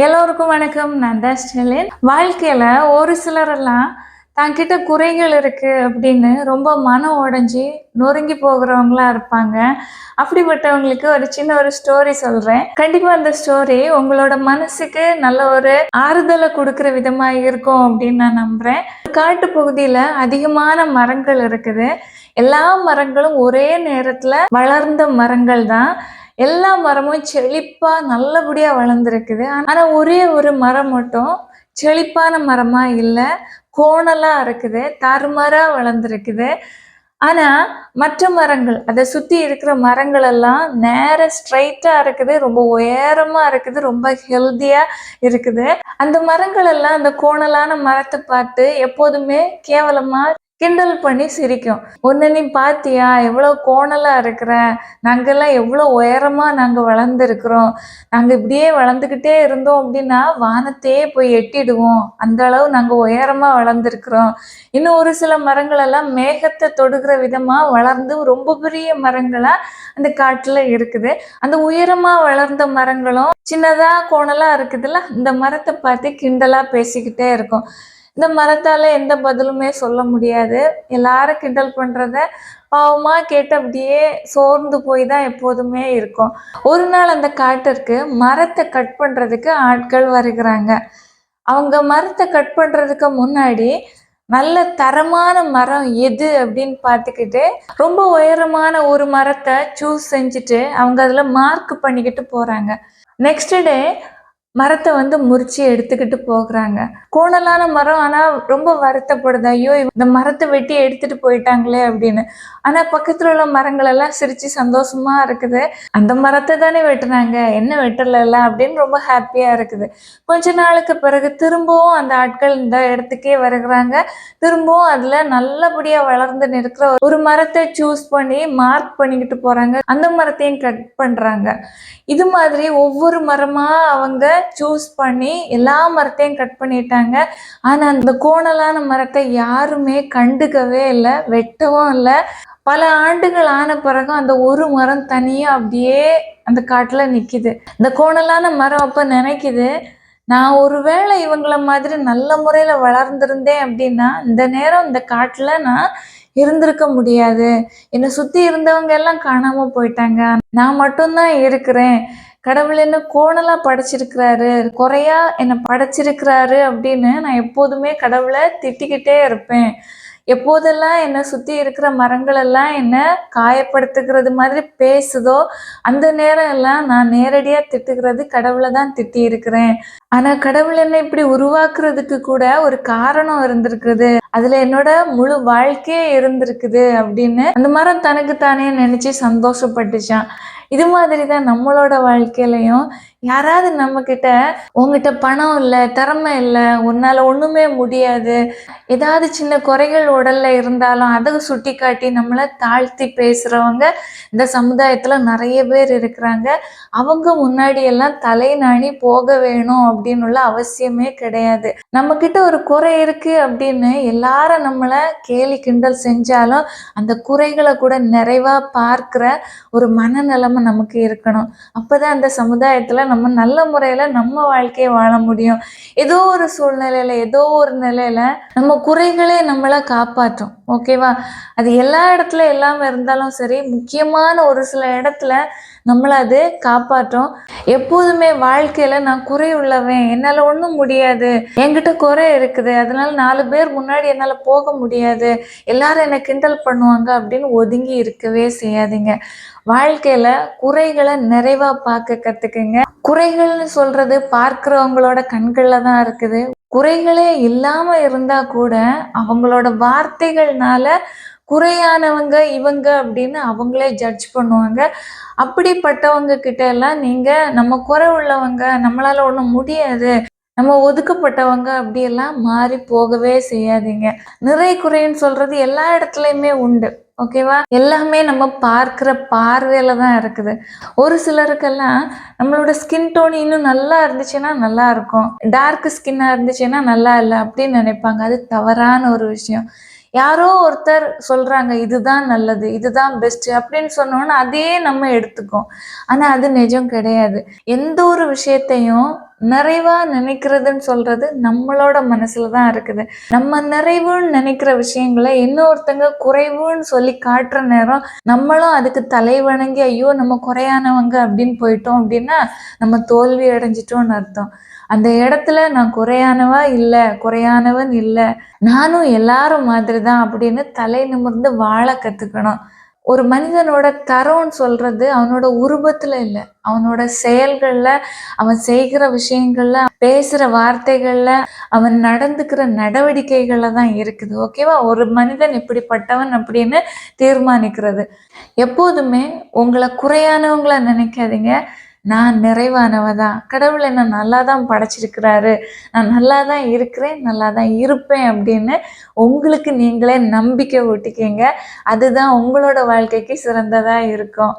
எல்லோருக்கும் வணக்கம். நான் தான் ஸ்டெலின் வாழ்க்கையில ஒரு சிலரெல்லாம் தங்கிட்ட குறைகள் இருக்கு அப்படின்னு ரொம்ப மனம் உடைஞ்சி நொறுங்கி போகிறவங்களா இருப்பாங்க. அப்படிப்பட்டவங்களுக்கு ஒரு சின்ன ஒரு ஸ்டோரி சொல்றேன். கண்டிப்பா அந்த ஸ்டோரி உங்களோட மனசுக்கு நல்ல ஒரு ஆறுதலை கொடுக்கிற விதமா இருக்கும் அப்படின்னு நான் நம்புறேன். காட்டு பகுதியில அதிகமான மரங்கள் இருக்குது. எல்லா மரங்களும் ஒரே நேரத்தில் வளர்ந்த மரங்கள் தான் எல்லா மரமும் செழிப்பா நல்லபடியா வளர்ந்துருக்குது. ஆனா ஒரே ஒரு மரம் மட்டும் செழிப்பான மரமா இல்லை கோணலா இருக்குது தருமரா வளர்ந்துருக்குது. ஆனா மற்ற மரங்கள் அதை சுத்தி இருக்கிற மரங்கள் எல்லாம் நேர ஸ்ட்ரைட்டா இருக்குது ரொம்ப உயரமா இருக்குது ரொம்ப ஹெல்தியா இருக்குது. அந்த மரங்கள் எல்லாம் அந்த கோணலான மரத்தை பார்த்து எப்போதுமே கேவலமா கிண்டல் பண்ணி சிரிக்கும். உன்னை நீ பாத்தியா? எவ்வளோ கோணலாக இருக்கிற? நாங்கெல்லாம் எவ்வளோ உயரமா நாங்கள் வளர்ந்துருக்குறோம். நாங்கள் இப்படியே வளர்ந்துக்கிட்டே இருந்தோம் அப்படின்னா வானத்தையே போய் எட்டிடுவோம். அந்த அளவு நாங்கள் உயரமா வளர்ந்துருக்குறோம். இன்னும் ஒரு சில மரங்களெல்லாம் மேகத்தை தொடுகிற விதமா வளர்ந்து ரொம்ப பெரிய மரங்களா அந்த காட்டுல இருக்குது. அந்த உயரமா வளர்ந்த மரங்களும் சின்னதா கோணலாக இருக்குதுல்ல? இந்த மரத்தை பார்த்து கிண்டலா பேசிக்கிட்டே இருக்கும். இந்த மரத்தால எந்த பதிலுமே சொல்ல முடியாது. எல்லாரும் கிண்டல் பண்றத பாவமா கேட்டு அப்படியே சோர்ந்து போய் தான் எப்போதுமே இருக்கும். ஒரு நாள் அந்த காட்டிற்கு மரத்தை கட் பண்றதுக்கு ஆட்கள் வருகிறாங்க. அவங்க மரத்தை கட் பண்றதுக்கு முன்னாடி நல்ல தரமான மரம் எது அப்படின்னு பார்த்துக்கிட்டு ரொம்ப உயரமான ஒரு மரத்தை சூஸ் செஞ்சுட்டு அவங்க அதில் மார்க் பண்ணிக்கிட்டு போகிறாங்க நெக்ஸ்ட் டே மரத்தை வந்து முறிச்சு எடுத்துக்கிட்டு போகிறாங்க. கோணலான மரம் ஆனால் ரொம்ப வருத்தப்படுது. ஐயோ இந்த மரத்தை வெட்டி எடுத்துட்டு போயிட்டாங்களே அப்படின்னு. ஆனால் பக்கத்தில் உள்ள மரங்கள் எல்லாம் சிரிச்சு சந்தோஷமா இருக்குது. அந்த மரத்தை தானே வெட்டுனாங்க. என்ன வெட்டலைல்ல அப்படின்னு ரொம்ப ஹாப்பியாக இருக்குது. கொஞ்ச நாளுக்கு பிறகு திரும்பவும் அந்த ஆட்கள் இந்த இடத்துக்கே வருகிறாங்க. திரும்பவும் அதில் நல்லபடியாக வளர்ந்து நிற்கிற ஒரு மரத்தை சூஸ் பண்ணி மார்க் பண்ணிக்கிட்டு போகிறாங்க அந்த மரத்தையும் கட் பண்ணுறாங்க இது மாதிரி ஒவ்வொரு மரமாக அவங்க சூஸ் பண்ணி எல்லா மரத்தையும் கட் பண்ணிட்டாங்க. ஆனால் அந்த கோணலான மரத்தை யாருமே கண்டுக்கவே இல்லை வெட்டவும் இல்லை. பல ஆண்டுகள் ஆன பிறகும் அந்த ஒரு மரம் தனியாக அப்படியே அந்த காட்டில் நிற்கிது இந்த கோணலான மரம் அப்போ நினைக்குது நான் ஒருவேளை இவங்கள மாதிரி நல்ல முறையில் வளர்ந்துருந்தேன் அப்படின்னா இந்த நேரம் இந்த காட்டில் நான் இருந்திருக்க முடியாது. என்னை சுற்றி இருந்தவங்க எல்லாம் காணாமல் போயிட்டாங்க. நான் மட்டும்தான் இருக்கிறேன். கடவுள் என்ன கோணலா படைச்சிருக்கிறாரு குறையா என்னை படைச்சிருக்கிறாரு அப்படின்னு நான் எப்போதுமே கடவுளை திட்டிக்கிட்டே இருப்பேன். எப்போதெல்லாம் என்னை சுற்றி இருக்கிற மரங்கள் எல்லாம் என்னை காயப்படுத்துகிறது மாதிரி பேசுதோ அந்த நேரம் எல்லாம் நான் நேரடியாக திட்டுகிறது கடவுளை தான் திட்டி இருக்கிறேன். ஆனால் கடவுள் என்னை இப்படி உருவாக்குறதுக்கு கூட ஒரு காரணம் இருந்திருக்குது. அதுல என்னோட முழு வாழ்க்கையே இருந்திருக்குது அப்படின்னு அந்த மரம் தனக்கு தானே நினைச்சு சந்தோஷப்பட்டுச்சான் இது மாதிரி தான் நம்மளோட வாழ்க்கையிலையும் யாராவது நம்ம கிட்ட உங்ககிட்ட பணம் இல்லை திறமை இல்லை உன்னால ஒண்ணுமே முடியாது. ஏதாவது சின்ன குறைகள் உடல்ல இருந்தாலும் அதை சுட்டி காட்டி நம்மளை தாழ்த்தி பேசுறவங்க இந்த சமுதாயத்துல நிறைய பேர் இருக்கிறாங்க. அவங்க முன்னாடி எல்லாம் தலை நாணி போக வேணும் அப்படின்னு உள்ள அவசியமே கிடையாது. நம்ம கிட்ட ஒரு குறை இருக்கு அப்படின்னு எல்லாரும் நம்மளை கேலி கிண்டல் செஞ்சாலும் அந்த குறைகளை கூட நிறைவா பார்க்கிற ஒரு மனநிலைமை நமக்கு இருக்கணும். அப்பதான் அந்த சமுதாயத்துல நம்ம நல்ல முறையில நம்ம வாழ்க்கையை வாழ முடியும். ஏதோ ஒரு சூழ்நிலையில ஏதோ ஒரு நிலையில நம்ம குறைகளே நம்மளை காப்பாற்றும். ஓகேவா அது எல்லா இடத்துல எல்லாமே இருந்தாலும் சரி முக்கியமான ஒரு சில இடத்துல நம்மளை அது காப்பாற்றும். எப்போதுமே வாழ்க்கையில நான் குறை உள்ளவன் என்னால ஒன்றும் முடியாது. என்கிட்ட குறை இருக்குது அதனால நாலு பேர் முன்னாடி என்னால போக முடியாது. எல்லாரும் என்னை கிண்டல் பண்ணுவாங்க அப்படின்னு ஒதுங்கி இருக்கவே செய்யாதீங்க. வாழ்க்கையில குறைகளை நிறைவா பார்க்க கத்துக்குங்க. குறைகள்னு சொல்றது பார்க்கிறவங்களோட கண்கள்ல தான் இருக்குது. குறைகளே இல்லாம இருந்தா கூட அவங்களோட வார்த்தைகள்னால குறையானவங்க இவங்க அப்படின்னு அவங்களே ஜட்ஜ் பண்ணுவாங்க. அப்படிப்பட்டவங்க கிட்ட எல்லாம் நீங்க நம்ம குறை உள்ளவங்க நம்மளால ஒன்றும் முடியாது. நம்ம ஒதுக்கப்பட்டவங்க அப்படியெல்லாம் மாறி போகவே செய்யாதீங்க. நிறை குறைன்னு சொல்றது எல்லா இடத்துலையுமே உண்டு. ஓகேவா? எல்லாமே நம்ம பார்க்குற பார்வையில தான் இருக்குது. ஒரு சிலருக்கெல்லாம் நம்மளோட ஸ்கின் டோன் இன்னும் நல்லா இருந்துச்சுன்னா நல்லா இருக்கும். டார்க் ஸ்கின்னாக இருந்துச்சுன்னா நல்லா இல்லை அப்படின்னு நினைப்பாங்க. அது தவறான ஒரு விஷயம். யாரோ ஒருத்தர் சொல்றாங்க இதுதான் நல்லது இதுதான் பெஸ்ட்டு அப்படின்னு சொன்னோன்னா அதையே நம்ம எடுத்துக்கோம் ஆனால் அது நிஜம் கிடையாது. எந்த ஒரு விஷயத்தையும் நிறைவா நினைக்கிறதுன்னு சொல்றது நம்மளோட மனசுல தான் இருக்குது. நம்ம நிறைவுன்னு நினைக்கிற விஷயங்களை இன்னொருத்தங்க குறைவுன்னு சொல்லி காட்டுற நேரம் நம்மளும் அதுக்கு தலை வணங்கி ஐயோ நம்ம குறையானவங்க அப்படின்னு போயிட்டோம் அப்படின்னா நம்ம தோல்வி அடைஞ்சிட்டோம்னு அர்த்தம். அந்த இடத்துல நான் குறையானவா இல்லை குறையானவன் இல்லை நானும் எல்லாரும் மாதிரி தான் அப்படின்னு தலை நிமிர்ந்து வாழ கற்றுக்கணும் ஒரு மனிதனோட தரம்னு சொல்றது அவனோட உருவத்துல இல்லை. அவனோட செயல்கள்ல அவன் செய்கிற விஷயங்கள்ல பேசுற வார்த்தைகள்ல அவன் நடந்துக்கிற நடவடிக்கைகள்ல தான் இருக்குது. ஓகேவா ஒரு மனிதன் இப்படிப்பட்டவன் அப்படின்னு தீர்மானிக்கிறது. எப்போதுமே உங்களை குறையானவங்கள நினைக்காதீங்க. நான் நிறைவானவ தான் கடவுள் என்ன நல்லா தான் படைச்சிருக்கிறாரு. நான் நல்லா தான் இருக்கிறேன் நல்லா தான் இருப்பேன் அப்படின்னு உங்களுக்கு நீங்களே நம்பிக்கை ஊட்டிக்கிங்க. அதுதான் உங்களோட வாழ்க்கைக்கு சிறந்ததாக இருக்கும்.